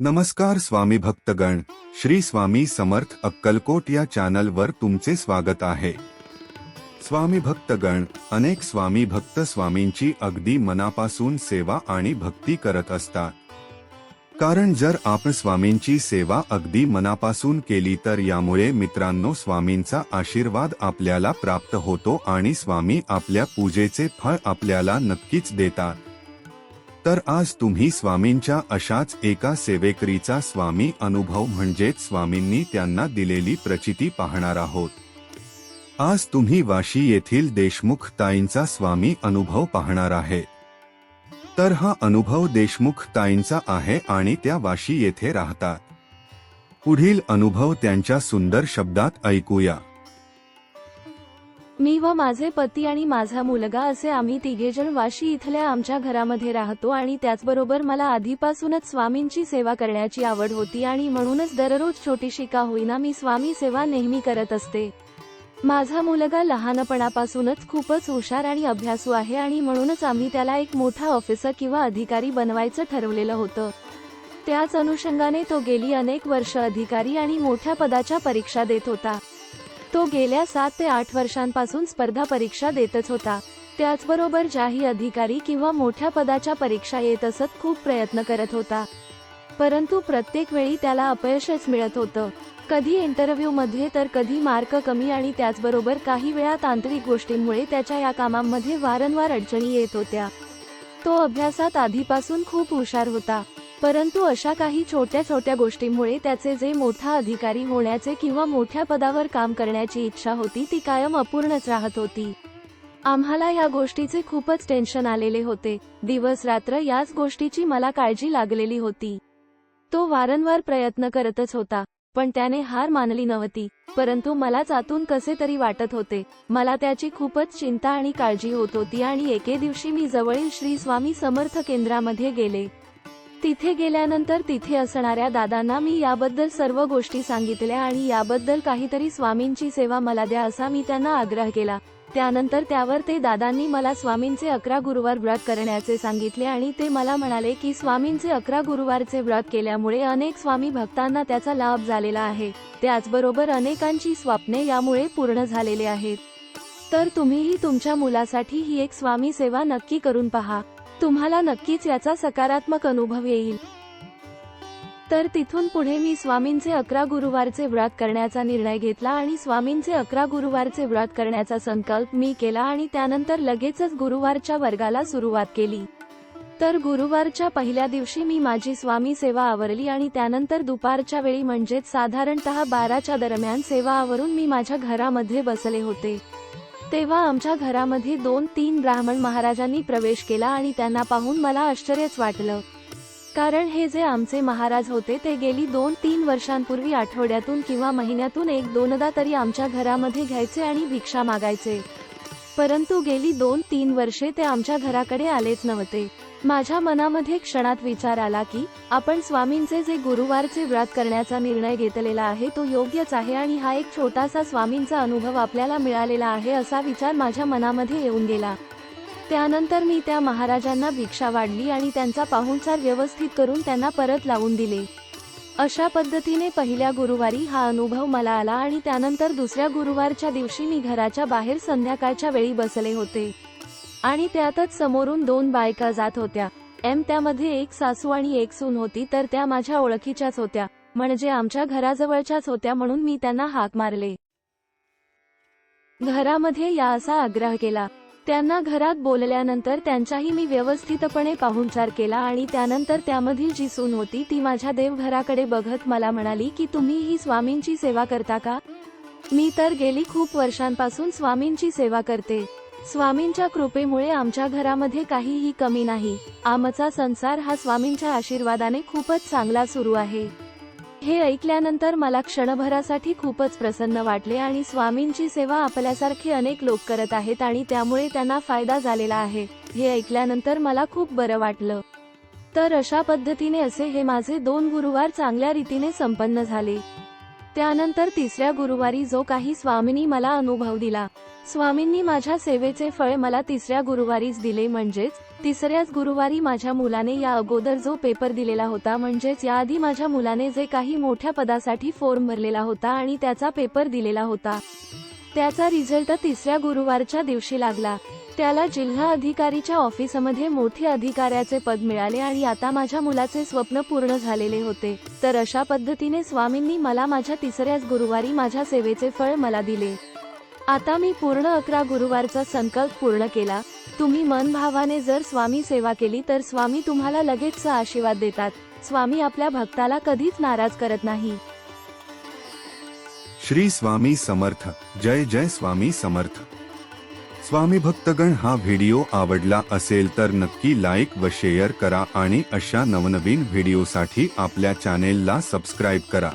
नमस्कार स्वामी भक्तगण श्री स्वामी समर्थ अक्कलकोट या चॅनलवर तुमचे स्वागत आहे. स्वामी भक्तगण अनेक स्वामी भक्त स्वामींची अगदी मनापासून सेवा आणि भक्ती करत असतात. कारण जर आपण स्वामींची सेवा अगदी मनापासून केली तर यामुळे मित्रांनो स्वामींचा आशीर्वाद आपल्याला प्राप्त होतो आणि स्वामी आपल्या पूजेचे फळ आपल्याला नक्कीच देतात. तर आज तुम्ही स्वामींच्या अशाच एका सेवेकरीचा स्वामी अनुभव म्हणजेच स्वामींनी त्यांना दिलेली प्रचिती पाहणार आहोत. आज तुम्ही वाशी येथील देशमुख ताईंचा स्वामी अनुभव पाहणार आहे. तर हा अनुभव देशमुख ताईंचा आहे आणि त्या वाशी येथे राहतात. पुढील अनुभव त्यांच्या सुंदर शब्दात ऐकूया. मी व माझे पती आणि माझा मुलगा असे आम्ही तिघेजण वाशी इथल्या आमच्या घरामध्ये राहतो आणि त्याचबरोबर मला आधीपासूनच स्वामींची सेवा करण्याची आवड होती आणि म्हणूनच दररोज छोटीशी का होईना मी स्वामी सेवा नेहमी करत असते. माझा मुलगा लहानपणापासूनच खूपच हुशार आणि अभ्यासू आहे आणि म्हणूनच आम्ही त्याला एक मोठा ऑफिसर किंवा अधिकारी बनवायचं ठरवलेलं होतं. त्याच अनुषंगाने तो गेली अनेक वर्ष अधिकारी आणि मोठ्या पदाच्या परीक्षा देत होता. तो गेल्या सात ते आठ वर्षांपासून स्पर्धा परीक्षा देतच होता. त्याचबरोबर ज्याही अधिकारी किंवा मोठ्या पदाच्या परीक्षा येत असत खूप प्रयत्न करत होता. परंतु प्रत्येक वेळी त्याला अपयशच मिळत होतं. कधी इंटरव्ह्यू मध्ये तर कधी मार्क कमी आणि त्याचबरोबर काही वेळा तांत्रिक गोष्टींमुळे त्याच्या या कामांमध्ये वारंवार अडचणी येत होत्या. तो अभ्यासात आधीपासून खूप हुशार होता. परंतु अशा काही छोट्या छोट्या गोष्टींमुळे त्याचे जे मोठा अधिकारी होण्याचे किंवा मोठ्या पदावर काम करण्याची इच्छा होती ती कायम अपूर्णच राहत होती. आम्हाला या गोष्टीचे खूपच टेन्शन आलेले होते. दिवस रात्र याच गोष्टीची मला काळजी लागलेली होती. तो वारंवार प्रयत्न करतच होता पण त्याने हार मानली नव्हती परंतु मला आतून कसे तरी वाटत होते. मला त्याची खूपच चिंता आणि काळजी होत होती आणि एके दिवशी मी जवळील श्री स्वामी समर्थ केंद्रामध्ये गेले. तिथे गेल्यानंतर तिथे असणाऱ्या दादांना मी याबद्दल सर्व गोष्टी सांगितल्या आणि याबद्दल काहीतरी स्वामींची सेवा मला द्या असा मी त्यांना आग्रह केला. त्यानंतर त्यावर ते दादांनी मला स्वामींचे अकरा गुरुवार व्रत करण्याचे सांगितले आणि ते मला म्हणाले की स्वामींचे अकरा गुरुवारचे व्रत केल्यामुळे अनेक स्वामी भक्तांना त्याचा लाभ झालेला आहे. त्याचबरोबर अनेकांची स्वप्ने यामुळे पूर्ण झालेले आहेत. तर तुम्हीही तुमच्या मुलासाठी ही एक स्वामी सेवा नक्की करून पहा. तुम्हाला नक्कीच याचा सकारात्मक अनुभव येईल. तर तिथून पुढे मी स्वामींचे अकरा गुरुवारचे व्रत करण्याचा निर्णय घेतला आणि स्वामींचे अकरा गुरुवारचे व्रत करण्याचा संकल्प मी केला आणि त्यानंतर लगेचच गुरुवारच्या वर्गाला सुरुवात केली. तर गुरुवारच्या पहिल्या दिवशी मी माझी स्वामी सेवा आवरली आणि त्यानंतर दुपारच्या वेळी म्हणजेच साधारणतः बाराच्या दरम्यान सेवा आवरून मी माझ्या घरामध्ये बसले होते. तेव्हा आमच्या घरामध्ये दोन तीन ब्राह्मण महाराजांनी प्रवेश केला आणि त्यांना पाहून मला आश्चर्यच वाटलं. कारण हे जे आमचे महाराज होते ते गेली दोन तीन वर्षांपूर्वी आठवड्यातून किंवा महिन्यातून एक दोनदा तरी आमच्या घरामध्ये घ्यायचे आणि भिक्षा मागायचे. परंतु गेली दोन तीन वर्षे ते आमच्या घराकडे आलेच नव्हते. माझ्या मनामध्ये क्षणात विचार आला की आपण स्वामींचे जे गुरुवारचे व्रत करण्याचा निर्णय घेतलेला आहे तो योग्यच आहे आणि हा एक छोटासा स्वामींचा अनुभव आपल्याला मिळालेला आहे असा विचार माझ्या मनामध्ये येऊन गेला. त्यानंतर मी त्या महाराजांना भिक्षा वाढली आणि त्यांचा पाहुणचार व्यवस्थित करून त्यांना परत लावून दिले. अशा पद्धतीने पहिल्या गुरुवारी हा अनुभव मला आला आणि त्यानंतर दुसऱ्या गुरुवारच्या दिवशी मी घराच्या बाहेर संध्याकाळच्या वेळी बसले होते. आणि त्यातच समोरून दोन बायका जात होत्या. एम त्यामध्ये एक सासू आणि एक सून होती तर त्या माझ्या ओळखीच्याच होत्या. म्हणजे आमच्या घराजवळच्याच होत्या म्हणून मी त्यांना हाक मारले. घरामध्ये या असा आग्रह केला. त्यांना घरात बोलल्यानंतर त्यांच्याही मी व्यवस्थितपणे पाहुणचार केला आणि त्यानंतर त्यामधील जी सून होती ती माझ्या देवघराकडे बघत मला म्हणाली की तुम्ही ही स्वामींची सेवा करता का? मी तर गेली खूप वर्षांपासून स्वामींची सेवा करते. स्वामींच्या कृपेमुळे आमच्या घरामध्ये काहीही कमी नाही. आमचा संसार हा स्वामींच्या आशीर्वादाने खूपच चांगला सुरू आहे. हे ऐकल्यानंतर मला क्षणभरासाठी खूपच प्रसन्न वाटले आणि स्वामींची सेवा आपल्यासारखे अनेक लोक करत आहेत आणि त्यामुळे त्यांना फायदा झालेला आहे. हे ऐकल्यानंतर मला खूप बरं वाटलं. तर अशा पद्धतीने असे हे माझे दोन गुरुवार चांगल्या रीतीने संपन्न झाले. त्यानंतर तिसऱ्या गुरुवारी जो काही स्वामींनी मला अनुभव दिला स्वामींनी माझ्या सेवेचे फळ मला तिसऱ्या गुरुवारीच दिले म्हणजेच तिसऱ्याच गुरुवारी माझ्या मुलाने या अगोदर जो पेपर दिलेला होता म्हणजेच याआधी माझ्या मुलाने जे काही मोठ्या पदासाठी फॉर्म भरलेला होता आणि त्याचा पेपर दिलेला होता. त्याचा रिझल्ट तिसऱ्या गुरुवारच्या दिवशी लागला. त्याला जिल्हा अधिकारीच्या ऑफिसमध्ये मोठे अधिकाऱ्याचे पद मिळाले आणि आता माझ्या मुलाचे स्वप्न पूर्ण झालेले होते. तर अशा पद्धतीने स्वामींनी मला माझ्या तिसऱ्याच गुरुवारी माझ्या सेवेचे फळ मला दिले. आता मी पूर्ण अकरा गुरुवारचा संकल्प पूर्ण केला. तुम्ही मन भावाने जर स्वामी सेवा केली तर स्वामी तुम्हाला लगेच आशीर्वाद देतात. स्वामी आपल्या भक्ताला कधीच नाराज करत नाही. श्री स्वामी समर्थ. जय जय स्वामी समर्थ. स्वामी भक्तगण हा व्हिडिओ आवडला असेल तर नक्की लाईक व शेअर करा आणि अशा नवनवीन व्हिडिओसाठी आपल्या चॅनेलला सबस्क्राईब करा.